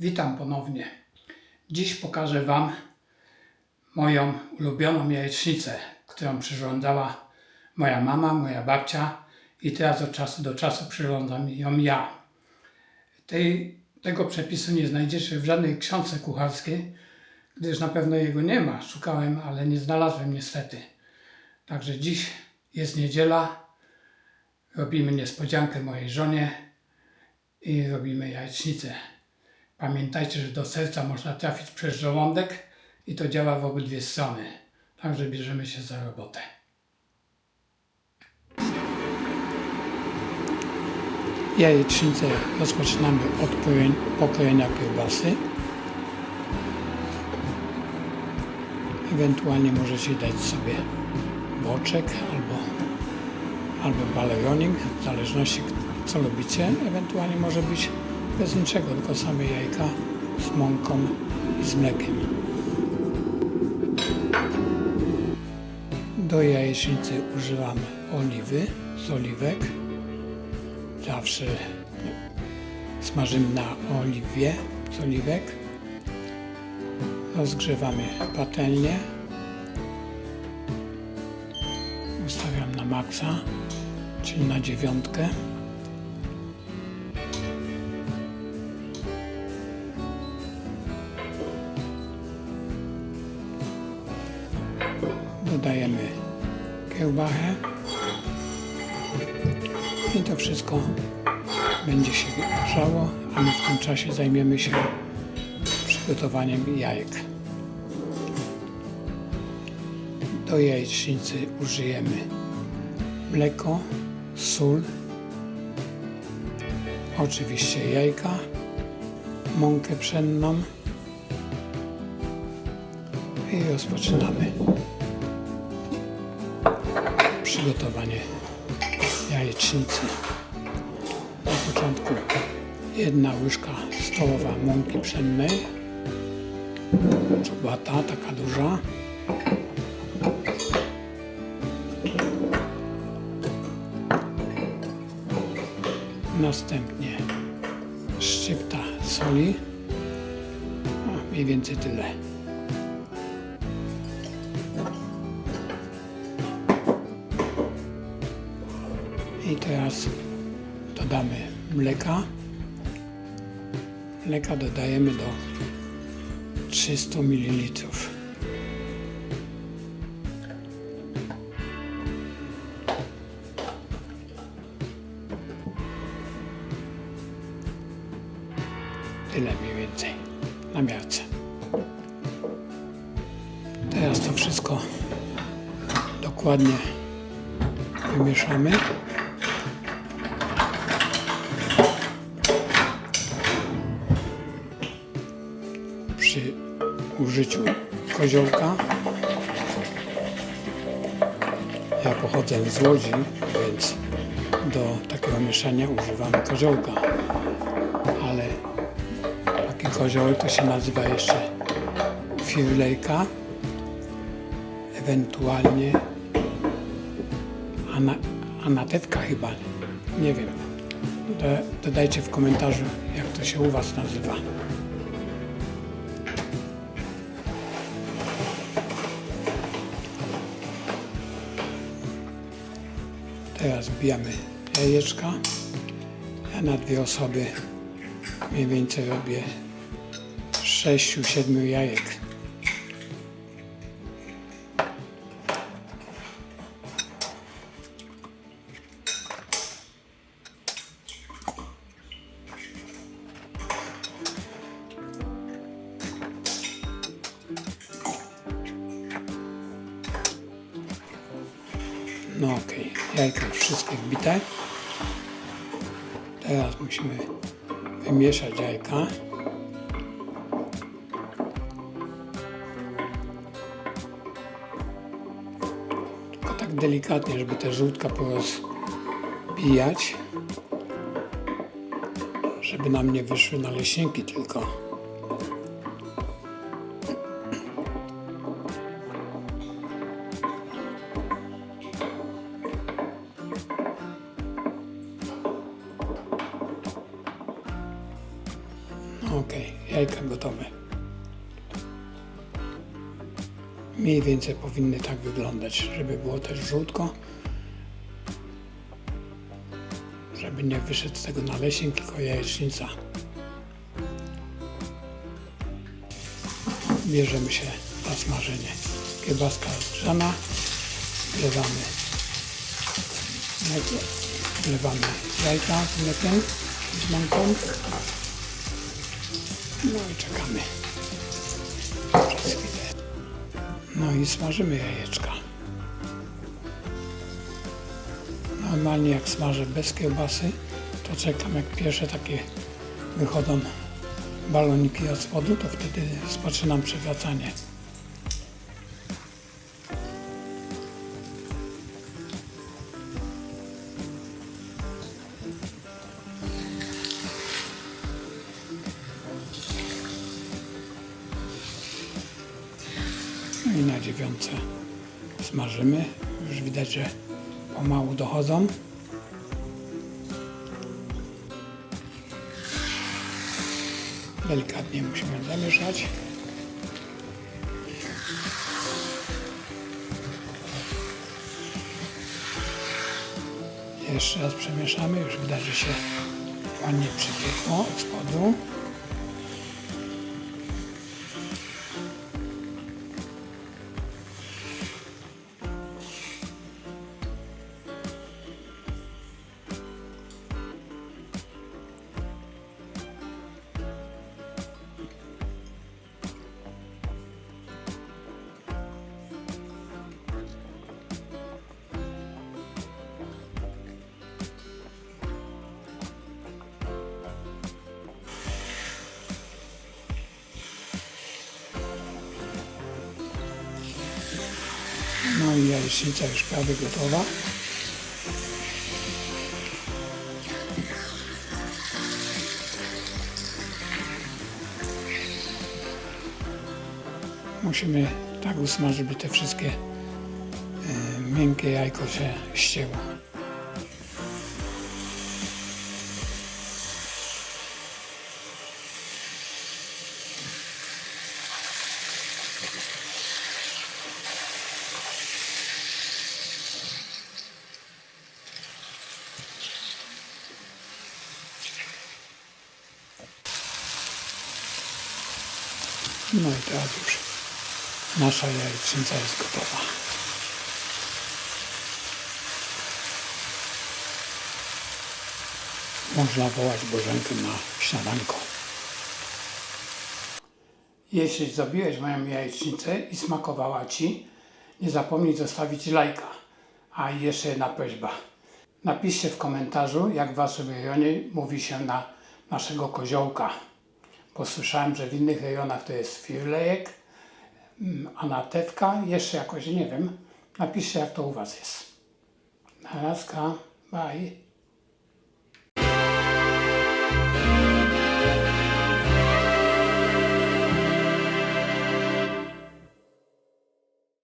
Witam ponownie. Dziś pokażę Wam moją ulubioną jajecznicę, którą przyrządzała moja mama, moja babcia i teraz od czasu do czasu przyrządzam ją ja. Tej, tego przepisu nie znajdziecie w żadnej książce kucharskiej, gdyż na pewno jego nie ma. Szukałem, ale nie znalazłem niestety. Także dziś jest niedziela, robimy niespodziankę mojej żonie i robimy jajecznicę. Pamiętajcie, że do serca można trafić przez żołądek i to działa w obydwie strony. Także bierzemy się za robotę. Jajecznicę rozpoczynamy od pokroj- pokrojenia kiełbasy. Ewentualnie możecie dać sobie boczek albo, albo baleronik, w zależności co lubicie. Ewentualnie może być bez niczego, tylko same jajka z mąką i z mlekiem. Do jajecznicy używamy oliwy z oliwek. Zawsze smażymy na oliwie z oliwek. Rozgrzewamy patelnię. Ustawiam na maksa, czyli na dziewiątkę. Dodajemy kiełbachę. I to wszystko będzie się grzało, a my w tym czasie zajmiemy się przygotowaniem jajek. Do jajecznicy użyjemy mleko, sól, oczywiście jajka, mąkę pszenną. I rozpoczynamy przygotowanie jajecznicy. Na początku jedna łyżka stołowa mąki pszennej, czubata, taka duża. Następnie szczypta soli, o, mniej więcej tyle. Teraz dodamy mleka. Mleka dodajemy do 300 ml. Tyle mniej więcej na miarce. Teraz to wszystko dokładnie wymieszamy. Przy użyciu koziołka. Ja pochodzę z Łodzi, więc do takiego mieszania używamy koziołka. Ale taki koziołek to się nazywa jeszcze firlejka, ewentualnie ana, anatewka chyba, nie wiem. Do- Dodajcie w komentarzu, jak to się u Was nazywa. Teraz wbijamy jajeczka. Ja na dwie osoby mniej więcej robię 6-7 jajek. No okej, jajka wszystkie wbite. Teraz musimy wymieszać jajka. Tylko tak delikatnie, żeby te żółtka porozbijać. Żeby nam nie wyszły naleśniki tylko. Ok, jajka gotowe. Mniej więcej powinny tak wyglądać, żeby było też żółtko. Żeby nie wyszedł z tego naleśnik, tylko jajecznica. Bierzemy się na smażenie. Kiełbaska grzana, wlewamy wlewamy jajka z mlekiem, z mąką. No i czekamy. No i smażymy jajeczka. Normalnie jak smażę bez kiełbasy, to czekam jak pierwsze takie wychodzą baloniki od spodu, to wtedy rozpoczynam przewracanie. I na dziewiątce smażymy. Już widać, że pomału dochodzą. Delikatnie musimy zamieszać. Jeszcze raz przemieszamy. Już widać, że się ładnie przypiekło od spodu. I jajecznica już prawie gotowa. Musimy tak usmażyć, żeby te wszystkie e, miękkie jajko się ścięło. No i teraz już nasza jajecznica jest gotowa. Można wołać Bożenkę na śniadanko. Jeśli zrobiłeś moją jajecznicę i smakowała Ci, nie zapomnij zostawić lajka. A jeszcze jedna prośba. Napiszcie w komentarzu, jak w Waszym mówi się na naszego koziołka. Bo słyszałem, że w innych rejonach to jest firlejek, mm, a na tewka jeszcze jakoś nie wiem. Napiszcie, jak to u Was jest. Na razka, bye.